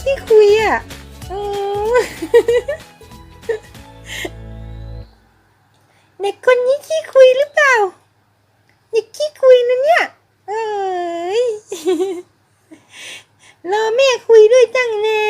ที่คุยอะเด็กคนนี้ขี้คุยหรือเปล่าเด็กขี้คุยนะเนี่ยเอ้ยรอแม่คุยด้วยตั้งนาน